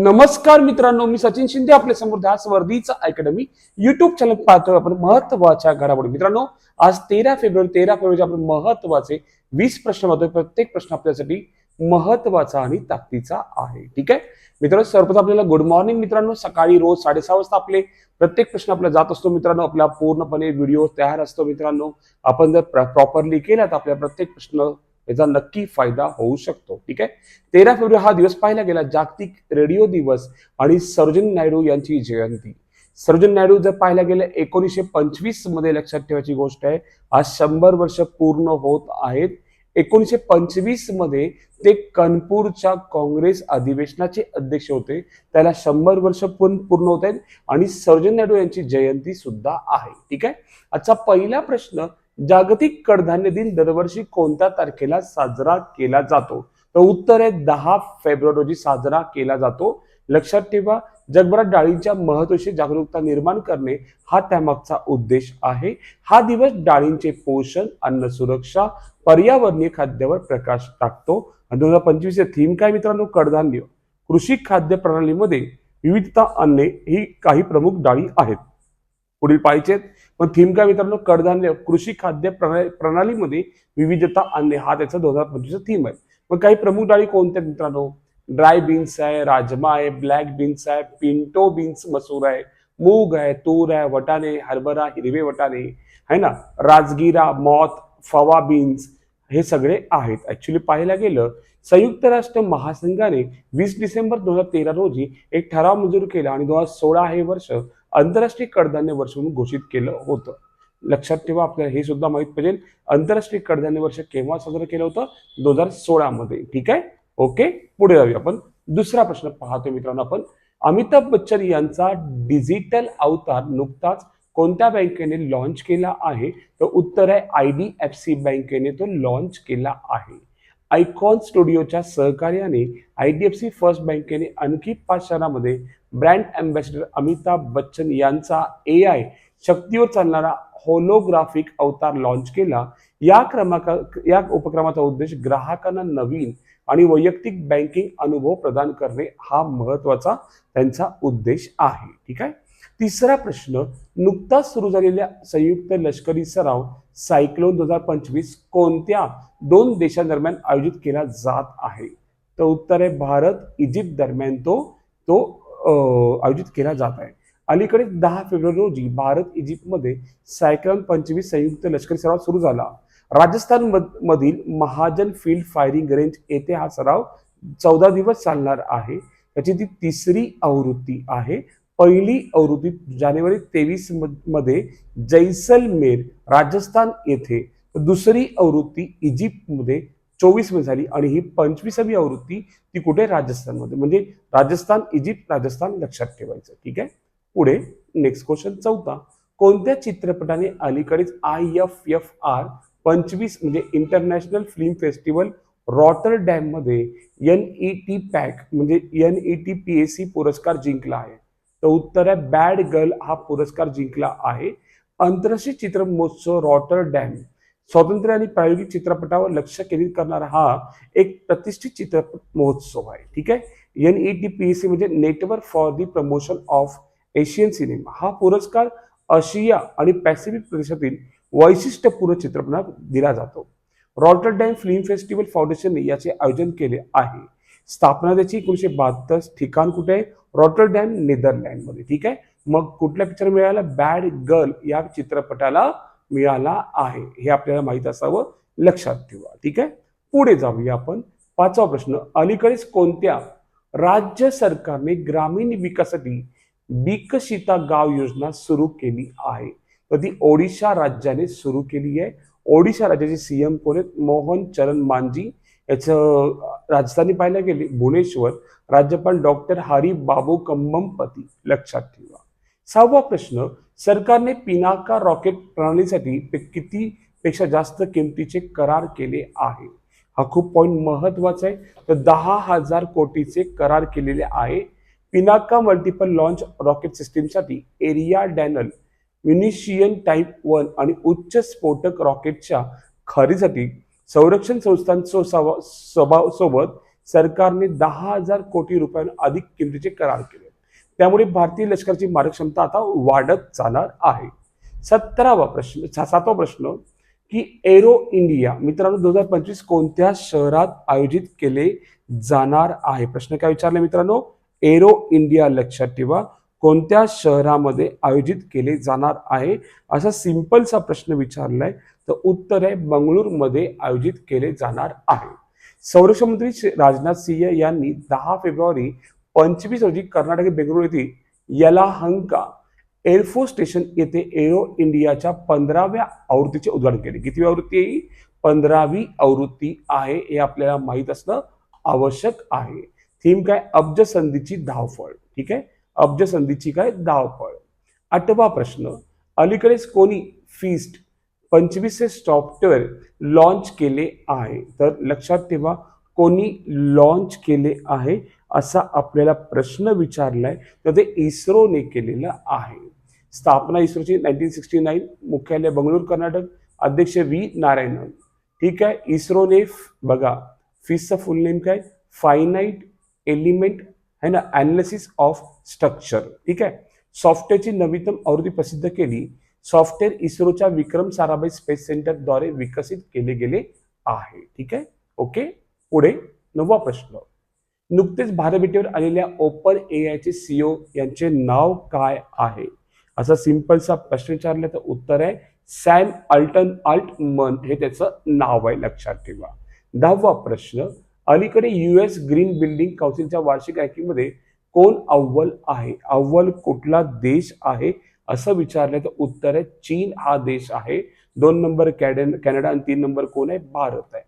नमस्कार मित्रांनो मी सचिन शिंदे आपल्यासमोर ध्यास वर्धीचा अकॅडमी युट्यूब चॅनल पाहतोय आपण महत्त्वाच्या घडामोडी. मित्रांनो आज तेरा फेब्रुवारी तेरा फेब्रुवारी आपण महत्त्वाचे वीस प्रश्न पाहतोय प्रत्येक प्रश्न आपल्यासाठी महत्त्वाचा आणि ताकदीचा आहे. ठीक आहे? मित्रांनो सर्वप्रथम आपल्याला गुड मॉर्निंग मित्रांनो. सकाळी रोज साडेसहा वाजता आपले प्रत्येक प्रश्न आपला जात असतो मित्रांनो. आपला पूर्णपणे व्हिडिओ तयार असतो मित्रांनो. आपण जर प्रॉपरली केला तर आपल्या प्रत्येक प्रश्न याचा नक्की फायदा होऊ शकतो. ठीक आहे? तेरा फेब्रुवारी हा दिवस पाहिला गेला. जागतिक रेडिओ दिवस आणि सर्जन नायडू यांची जयंती. सर्जन नायडू जर पाहायला गेलं एकोणीसशे पंचवीसमध्ये लक्षात ठेवायची गोष्ट आहे आज शंभर वर्ष पूर्ण होत आहेत. एकोणीसशे पंचवीसमध्ये ते कानपूरच्या काँग्रेस अधिवेशनाचे अध्यक्ष होते. त्याला शंभर वर्ष पूर्ण पूर्ण होत आहेत आणि सर्जन नायडू यांची जयंती सुद्धा आहे. ठीक आहे? आजचा पहिला प्रश्न जागतिक कडधान्य दिन दरवर्षी कोणत्या तारखेला साजरा केला जातो? तर उत्तर आहे दहा फेब्रुवारी रोजी साजरा केला जातो. लक्षात ठेवा जगभरात डाळींच्या महत्वाची जागरूकता निर्माण करणे हा त्यामागचा उद्देश आहे. हा दिवस डाळींचे पोषण अन्न सुरक्षा पर्यावरणीय खाद्यावर प्रकाश टाकतो. आणि दोन हजार पंचवीसचे थीम काय मित्रांनो? कडधान्य. कृषी खाद्य प्रणालीमध्ये विविधता आणणे ही काही प्रमुख डाळी आहेत. पुढील पाहिजेत मग थीम काय मित्रांनो कडधान्य कृषी खाद्य प्रणाली प्रणालीमध्ये विविधता आणणे हा त्याचा दोन हजार पंचवीसचा थीम आहे. मग काही प्रमुख डाळी कोणत्या मित्रांनो? ड्राय बीन्स आहे राजमा आहे ब्लॅक बीन्स आहे पिंटो बीन्स मसूर आहे मूग आहे तूर आहे वटाणे हरभरा हिरवे वटाणे आहे ना? राजगिरा मॉथ फवा बीन्स हे सगळे आहेत. ऍक्च्युली पाहायला गेलं संयुक्त राष्ट्र महासंघाने वीस डिसेंबर दोन हजार तेरा रोजी एक ठराव मंजूर केला आणि दोन हजार सोळा हे वर्ष आंतरराष्ट्रीय कडधान्य वर्ष म्हणून घोषित केलं होतं. लक्षात ठेवा आपल्याला हे सुद्धा माहीत पाहिजे. आंतरराष्ट्रीय कडधान्य वर्ष केव्हा साजरं केलं होतं? दोन हजार सोळामध्ये. ठीक आहे? ओके? पुढे जाऊया आपण. दुसरा प्रश्न पाहतो मित्रांनो आपण. अमिताभ बच्चन यांचा डिजिटल अवतार नुकताच कोणत्या बँकेने लॉन्च केला आहे? तर उत्तर आहे आय डी एफ सी बँकेने तो लॉन्च केला आहे. आयकॉन स्टुडिओच्या सहकार्याने I D F C first बँकेने आणखी पाच शहरामध्ये ब्रँड अँबॅसेडर अमिताभ बच्चन यांचा ए आय शक्तीवर चालणारा होलोग्राफिक अवतार लॉन्च केला. या क्रमांका या उपक्रमाचा उद्देश ग्राहकांना नवीन आणि वैयक्तिक बँकिंग अनुभव प्रदान करणे हा महत्त्वाचा त्यांचा उद्देश आहे. ठीक आहे? तिसरा प्रश्न नुकताच सुरू झालेल्या संयुक्त लष्करी सराव सायक्लोन दोन हजार पंचवीस कोणत्या दोन देशांदरम्यान आयोजित केला जात आहे? तर उत्तर आहे भारत इजिप्त दरम्यान तो तो आयोजित केला जात आहे. अलीकडे दहा फेब्रुवारी रोजी भारत इजिप्तमध्ये सायक्लॉन पंचवीस संयुक्त लष्करी सराव सुरू झाला. राजस्थान मधील महाजन फील्ड फायरिंग रेंज येथे हा सराव चौदा दिवस चालणार आहे. त्याची ती तिसरी आवृत्ती आहे. पहिली आवृत्ती जानेवारी तेवीसमध्ये जैसलमेर राजस्थान येथे. दुसरी आवृत्ती इजिप्तमध्ये चोवीसमध्ये झाली आणि ही पंचवीसावी आवृत्ती ती कुठे? राजस्थानमध्ये. म्हणजे राजस्थान इजिप्त राजस्थान लक्षात ठेवायचं. ठीक आहे? पुढे नेक्स्ट क्वेश्चन चौथा. कोणत्या चित्रपटाने अलीकडेच आय एफ एफ आर पंचवीस म्हणजे इंटरनॅशनल फिल्म फेस्टिवल रॉटर डॅममध्ये एन ई टी पॅक म्हणजे N E T P S C पुरस्कार जिंकला आहे. तर उत्तर आहे बॅड गर्ल हा पुरस्कार जिंकला आहे. आंतरराष्ट्रीय चित्र महोत्सव रॉटर डॅम स्वातंत्र्य आणि प्रायोगिक चित्रपटावर लक्ष केंद्रित करणारा हा एक प्रतिष्ठित चित्रपट महोत्सव आहे ठीक आहे? N E T P S C म्हणजे network for the promotion of Asian cinema हा पुरस्कार आशिया आणि पॅसिफिक प्रदेशातील वैशिष्ट्यपूर्ण चित्रपटात दिला जातो. रॉटरडॅम फिल्म फेस्टिवल फाउंडेशनने याचे आयोजन केले आहे. स्थापना त्याची एकोणीशे बहात्तर. ठिकाण कुठे आहे? रॉटरडॅम नेदरलँडमध्ये ठीक आहे? मग कुठल्या पिक्चर मिळाला बॅड गर्ल या चित्रपटाला मिळाला आहे हे आपल्याला माहीत असावं लक्षात ठेवा. ठीक आहे? पुढे जाऊया आपण. पाचवा प्रश्न अलीकडेच कोणत्या राज्य सरकारने ग्रामीण विकासासाठी विकसिता गाव योजना सुरू केली आहे? तर ती ओडिशा राज्याने सुरू केली आहे. ओडिशा राज्याचे सीएम कोण आहेत? मोहन चरण मांजी याचं राजधानी पाहायला गेली. भुवनेश्वर. राज्यपाल डॉक्टर हरी बाबू कंबमपती. लक्षात ठेवा. सहावा प्रश्न सरकारने पिनाका रॉकेट प्रणालीसाठी पे- किती पेक्षा जास्त किमतीचे करार केले आहे? हा खूप पॉईंट महत्त्वाचा आहे. तर दहा हजार कोटीचे करार केलेले आहे. पिनाका मल्टिपल लॉन्च रॉकेट सिस्टीमसाठी area denial munition type one आणि उच्च स्फोटक रॉकेटच्या खरेदीसाठी संरक्षण संस्थांसो सवा- सोबत सरकारने दहा हजार कोटी रुपयांना अधिक किमतीचे करार केले. त्यामुळे भारतीय लष्कराची मारक क्षमता आता वाढत जाणार आहे. सतरावा प्रश्न सातवा प्रश्न की एरो इंडिया मित्रांनो दोन हजार पंचवीस कोणत्या शहरात आयोजित केले जाणार आहे? प्रश्न काय विचारले मित्रांनो? एरो इंडिया लक्षात ठेवा. कोणत्या शहरामध्ये आयोजित केले जाणार आहे? असा सिंपलचा प्रश्न विचारलाय. तर उत्तर आहे बंगळुरूमध्ये आयोजित केले जाणार आहे. संरक्षण मंत्री श्री राजनाथ सिंह यांनी दहा फेब्रुवारी पंचवीस रोजी कर्नाटक बेंगळुरू येथील यलाहंका एअरफोर्स स्टेशन येथे एरो इंडियाच्या पंधराव्या आवृत्तीचे उद्घाटन केले. किती आवृत्ती आहे ही? पंधरावी आवृत्ती आहे हे आपल्याला माहीत असणं आवश्यक आहे. थीम काय? अब्ज संधीची धावफळ ठीक आहे? अब्ज संधीची काय? धावफळ आठवा प्रश्न. अलीकडेच कोणी फिस्ट पंचवीसचे सॉफ्टवेअर लॉन्च केले आहे? तर लक्षात ठेवा कोणी लॉन्च केले आहे? असा आपल्याला प्रश्न विचारलाय तर ते इस्रोने केलेलं आहे. स्थापना इस्रोची नाईन्टीन सिक्स्टी नाईन मुख्यालय बंगळूर कर्नाटक अध्यक्ष व्ही. नारायणन. ठीक आहे इस्रोने बघा फिसचं फुल नेम काय? फायनाईट एलिमेंट है ना अनालिसिस ऑफ स्ट्रक्चर ठीक आहे सॉफ्टवेअरची नवीनतम आवृत्ती प्रसिद्ध केली. सॉफ्टवेअर इस्रोच्या विक्रम साराभाई स्पेस सेंटरद्वारे विकसित केले गेले आहे. ठीक आहे ओके पुढे नववा प्रश्न. नुकतेच भारतभेटीवर आलेल्या ओपन ए आयचे सीओ यांचे नाव काय आहे? असा सिंपलसा प्रश्न विचारला तर उत्तर आहे सॅम अल्टन अल्टमन हे त्याचं नाव आहे. लक्षात ठेवा. दहावा प्रश्न अलीकडे युएस ग्रीन बिल्डिंग काउन्सिलच्या वार्षिक रँकिंगमध्ये कोण अव्वल आहे? अव्वल कुठला देश आहे? असं विचारलं तर उत्तर आहे चीन हा देश आहे. दोन नंबर कॅडन कॅनडा आणि तीन नंबर कोण आहे? भारत आहे.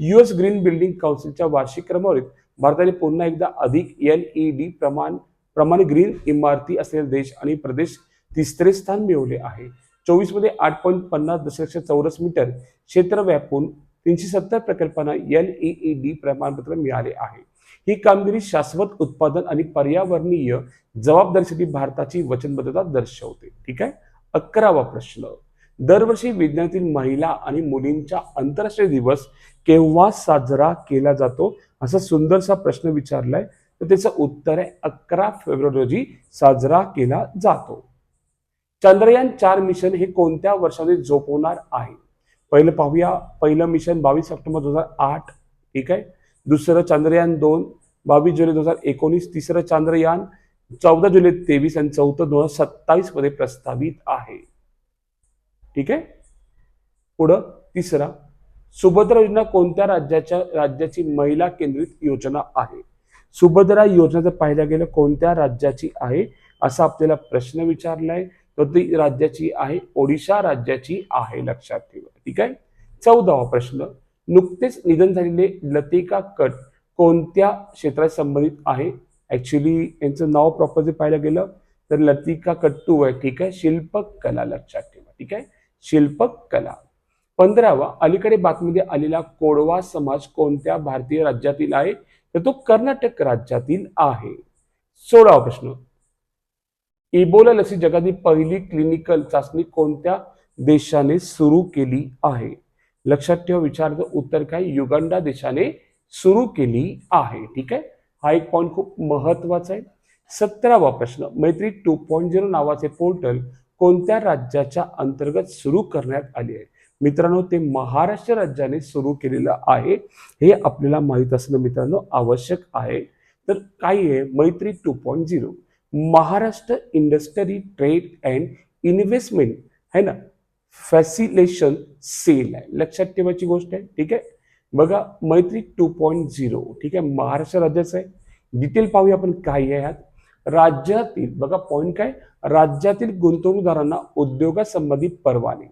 युएस ग्रीन बिल्डिंग काउन्सिलच्या वार्षिक क्रमवारीत भारताने पुन्हा एकदा अधिक एल ई डी प्रमाण प्रमाणे ग्रीन इमारती असलेले देश आणि प्रदेश तिसरे स्थान मिळवले आहे. चोवीसमध्ये आठ पॉईंट पन्नास दशलक्ष चौरस मीटर क्षेत्र व्यापून तीनशे सत्तर प्रकल्पांना एल ई डी प्रमाणपत्र मिळाले आहे. ही कामगिरी शाश्वत उत्पादन आणि पर्यावरणीय जबाबदारीसाठी भारताची वचनबद्धता दर्शवते. ठीक आहे? अकरावा प्रश्न. दरवर्षी विज्ञानातील महिला आणि मुलींचा आंतरराष्ट्रीय दिवस केव्हा साजरा केला जातो असा सुंदरसा प्रश्न विचारलाय. तर त्याचं उत्तर आहे अकरा फेब्रुवारी रोजी साजरा केला जातो. चंद्रयान चार मिशन हे कोणत्या वर्षामध्ये झोपवणार आहे? पहिलं पाहूया. पहिलं मिशन बावीस ऑक्टोबर दोन हजार आठ ठीक आहे? दुसरं चंद्रयान दोन बावीस जुलै दोन हजार एकोणीस तिसरं चंद्रयान चौदा जुलै तेवीस आणि चौथं दोन हजार सत्तावीसमध्ये प्रस्तावित आहे. ठीक आहे? पुढं तिसरा सुभद्रा योजना कोणत्या राज्याच्या राज्याची महिला केंद्रित योजना आहे? सुभद्रा योजना जर पाहिल्या गेलं कोणत्या राज्याची आहे? असा आपल्याला प्रश्न विचारलाय. तर ती राज्याची आहे ओडिशा राज्याची आहे लक्षात ठेवा. ठीक आहे? चौदावा प्रश्न नुकतेच निधन झालेले लतिका कट कोणत्या क्षेत्राशी संबंधित आहे? ऍक्च्युली यांचं नाव प्रॉपर जे पाहिलं गेलं तर लतिका कट्टू आहे. ठीक आहे? शिल्पकला लक्षात ठेवा. ठीक आहे? शिल्पक कला. पंधरावा अलीकडे बातमीमध्ये आलेला कोडवा समाज कोणत्या भारतीय राज्यातील आहे? तर तो कर्नाटक राज्यातील आहे. सोळावा प्रश्न. इबोला लसी जगातील पहिली क्लिनिकल चाचणी कोणत्या देशाने सुरू केली आहे? लक्षात ठेवा विचारचं उत्तर काय? युगांडा देशाने सुरू केली आहे. ठीक आहे? हा एक पॉईंट खूप महत्त्वाचा आहे. सतरावा प्रश्न. मैत्री टू पॉईंट झिरो नावाचे पोर्टल कोणत्या राज्याच्या अंतर्गत सुरू करण्यात आली आहे? मित्रांनो ते महाराष्ट्र राज्याने सुरू केलेलं आहे हे आपल्याला माहीत असणं मित्रांनो आवश्यक आहे. तर काय आहे? Maitri two point zero Maharashtra industry trade and investment है ना? फॅसिलेशन सेल आहे. लक्षात ठेवायची गोष्ट आहे. ठीक आहे? बघा मैत्री टू पॉईंट झिरो ठीक आहे? महाराष्ट्र राज्याचं आहे. डिटेल पाहूया आपण काय आहे यात. राज्यातील बघा पॉईंट काय? राज्यातील गुंतवणूकदारांना उद्योगासंबंधी परवाने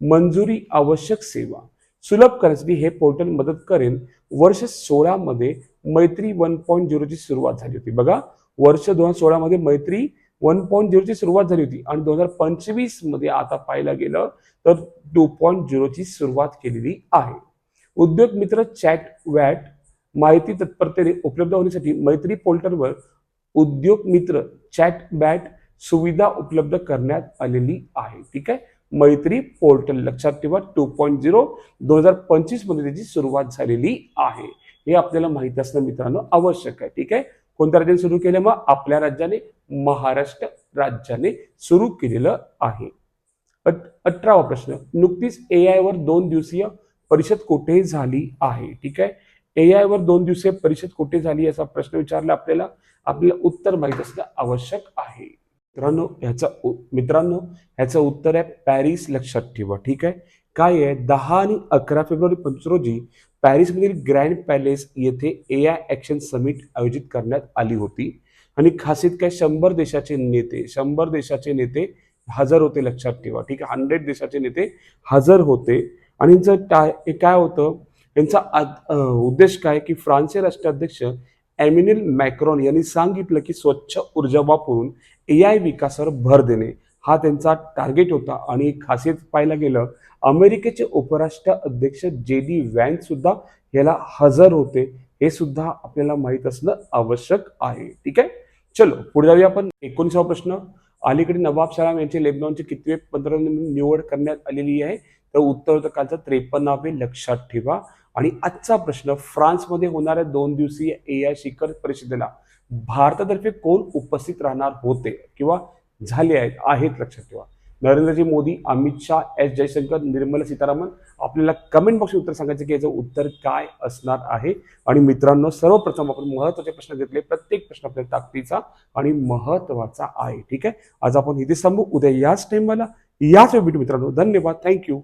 मंजुरी आवश्यक सेवा सुलभ करण्यासाठी हे पोर्टल मदत करेल. वर्ष सोळामध्ये मैत्री वन पॉईंट झिरोची सुरुवात झाली होती. बघा वर्ष दोन हजार सोळामध्ये मैत्री वन पॉईंट झिरोची सुरुवात झाली होती आणि दोन हजार पंचवीसमध्ये आता पाहायला गेलं तर टू पॉईंट झिरोची सुरुवात केलेली आहे. उद्योग मित्र चॅट वॅट माहिती तत्परतेने उपलब्ध होण्यासाठी मैत्री पोर्टलवर उद्योग मित्र चॅट बॅट सुविधा उपलब्ध करण्यात आलेली आहे. ठीक आहे? मैत्री पोर्टल लक्षात ठेवा. टू पॉईंट झिरो दोन हजार पंचवीसमध्ये त्याची सुरुवात झालेली आहे. हे आपल्याला माहीत असणं मित्रांनो आवश्यक आहे. ठीक आहे? कोणत्या राज्याने सुरू केलं? मग आपल्या राज्याने महाराष्ट्र राज्याने सुरू केलेलं आहे. अठ- अठरावा प्रश्न. नुकतीच ए आय वर दोन दिवसीय परिषद कुठे झाली आहे? ठीक आहे? ए आय वर दोन दिवसीय परिषद कुठे झाली याचा प्रश्न विचारला आपल्याला. आपल्याला उत्तर माहीत असणं आवश्यक आहे. मित्रांनो ह्याचा मित्रांनो ह्याचं उत्तर आहे पॅरिस लक्षात ठेवा ठीक आहे? काय आहे? दहा आणि अकरा फेब्रुवारी पंचवीस रोजी पॅरिसमधील ग्रँड पॅलेस येथे ए आय ॲक्शन समिट आयोजित करण्यात आली होती. आणि खासियत काय? शंभर देशाचे नेते शंभर देशाचे नेते हजर होते लक्षात ठेवा ठीक आहे? हंड्रेड देशाचे नेते हजर होते. आणि काय काय होतं? यांचा उद्देश काय? की फ्रान्सचे राष्ट्राध्यक्ष ॲमिनिल मॅक्रॉन यांनी सांगितलं की स्वच्छ ऊर्जा वापरून ए आय विकासावर भर देणे हा त्यांचा टार्गेट होता. आणि एक खासियत पाहायला गेलं अमेरिकेचे उपराष्ट्र अध्यक्ष जे डी वॅन सुद्धा याला हजर होते. हे सुद्धा आपल्याला माहीत असणं आवश्यक आहे. ठीक आहे? चलो पुढे जाऊया आपण. एकोणीसावा प्रश्न. अलीकडे नवाब सलाम यांचे लेबनॉनचे कितवे पंतप्रधान निवड करण्यात आलेली आहे? तर उत्तर होतं कालचं त्रेपन्नावे लक्षात ठेवा. आणि आजचा प्रश्न फ्रान्समध्ये होणाऱ्या दोन दिवसीय ए आय शिखर परिषदेला भारतातर्फे कोण उपस्थित राहणार होते किंवा झाले आहेत आहेत लक्षात ठेवा. नरेंद्रजी मोदी अमित शाह एस जयशंकर निर्मला सीतारामन आपल्याला कमेंट बॉक्स उत्तर सांगायचं की याचं उत्तर काय असणार आहे. आणि मित्रांनो सर्वप्रथम आपण महत्त्वाचे प्रश्न घेतले प्रत्येक प्रश्न आपल्या ताकदीचा आणि महत्त्वाचा आहे. ठीक आहे? आज आपण इथे सांगू उद्या याच टाइमला याच वेळ भेटू मित्रांनो. धन्यवाद. थँक्यू